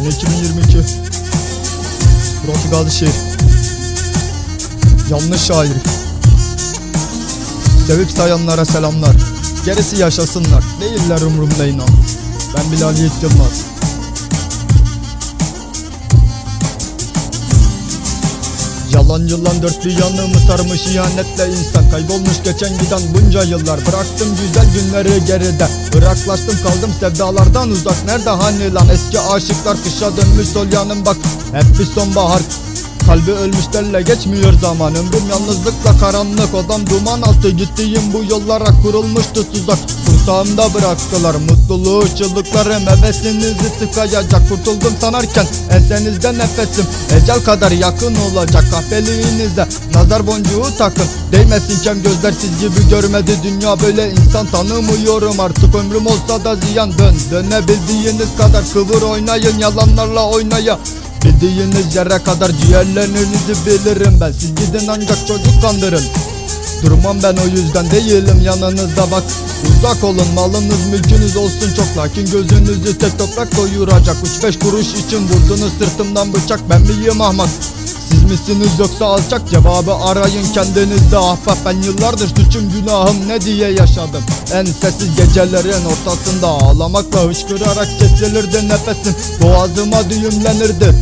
Sene 2022 Burası Gazişehir Yanlış şair. Sevip sayanlara selamlar. Gerisi yaşasınlar. Değiller umurumda inan. Ben Bilal Yiğit Yılmaz Yalan yılan dört bir yanımı sarmış ihanetle insan Kaybolmuş geçen giden bunca yıllar. Bıraktım güzel günleri geride. Iraklaştım kaldım sevdalardan uzak. Nerede hani lan eski aşıklar? Kışa dönmüş sol yanım bak. Hep bir sonbahar. Kalbi ölmüşlerle geçmiyor zaman Ömrüm yalnızlıkla karanlık. Odam duman altı. Gittiğim bu yollara kurulmuştu tuzak Kursağımda bıraktılar mutluluğu çığlıklarım Hevesinizi tıkayacak Kurtuldum sanarken ensenizde nefesim Ecel kadar yakın olacak. Kahveliğinize Nazar boncuğu takın. Değmesin kem gözler siz gibi görmedi Dünya böyle insan tanımıyorum Artık. Ömrüm olsa da ziyan dön Dönebildiğiniz kadar kıvır oynayın Yalanlarla oynaya Bildiğiniz yere kadar ciğerlerinizi bilirim ben. Siz gidin ancak çocuk kandırın. Durmam ben o yüzden değilim yanınızda bak Uzak olun malınız mülkünüz olsun. Çok Lakin gözünüzü tek toprak doyuracak Üç beş kuruş için vurdunuz sırtımdan bıçak. Ben miyim ahmak? Siz misiniz yoksa alçak? Cevabı arayın kendinizde. Ahbap Ben yıllardır suçum günahım ne diye yaşadım? En sessiz gecelerin ortasında ağlamakla hışkırarak kesilirdi nefesim. Boğazıma düğümlenirdi.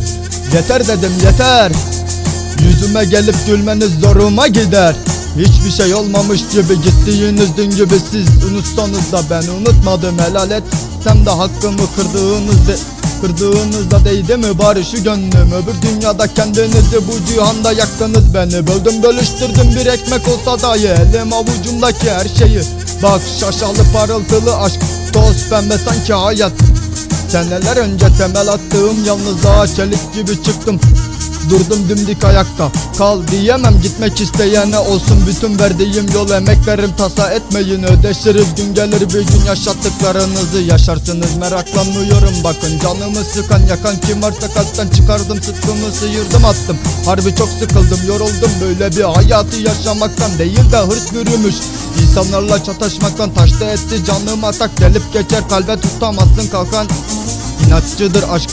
Yeter dedim yeter. Yüzüme gelip gülmeniz zoruma gider Hiçbir şey olmamış gibi gittiğiniz dün gibi siz unutsanız da ben unutmadım helal etsem de hakkımı kırdığınızda Kırdığınızda değdi mi bari şu gönlüm? Öbür dünyada kendinizi bu cihanda yaktınız beni. Böldüm bölüştürdüm bir ekmek olsa dahi. Elim avucumdaki her şeyi. Bak şaşalı parıltılı aşk Toz pembe sanki hayat. Seneler önce temel attığım yalnızlığa çelik gibi çıktım Durdum dimdik ayakta. Kal diyemem gitmek isteyene olsun. Bütün verdiğim yol emeklerim tasa etmeyin. Ödeşiriz gün gelir bir gün yaşattıklarınızı Yaşarsınız. Meraklanmıyorum bakın Canımı sıkan yakan kim varsa kalpten çıkardım Sıtkımı sıyırdım attım. Harbi çok sıkıldım yoruldum. Böyle bir hayatı yaşamaktan Değil de hırs bürümüş. İnsanlarla çatışmaktan taşta etti canım atak. Gelip geçer kalbe tutamazsın kalkan. İnatçıdır aşk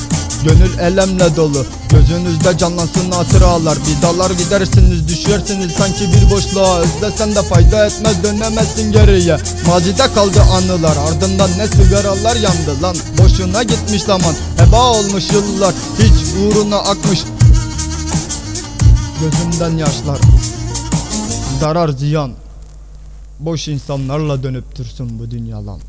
Gönül elemle dolu. Gözünüzde canlansın hatıralar. Bir dalar gidersiniz düşersiniz. Sanki bir boşluğa Özlesen de fayda etmez. Dönemezsin geriye. Mazide kaldı anılar. Ardından ne sigaralar yandı lan. Boşuna gitmiş zaman. Heba olmuş yıllar. Hiç uğruna akmış. Gözümden yaşlar. Zarar ziyan. Boş insanlarla dönüp dursun bu dünya lan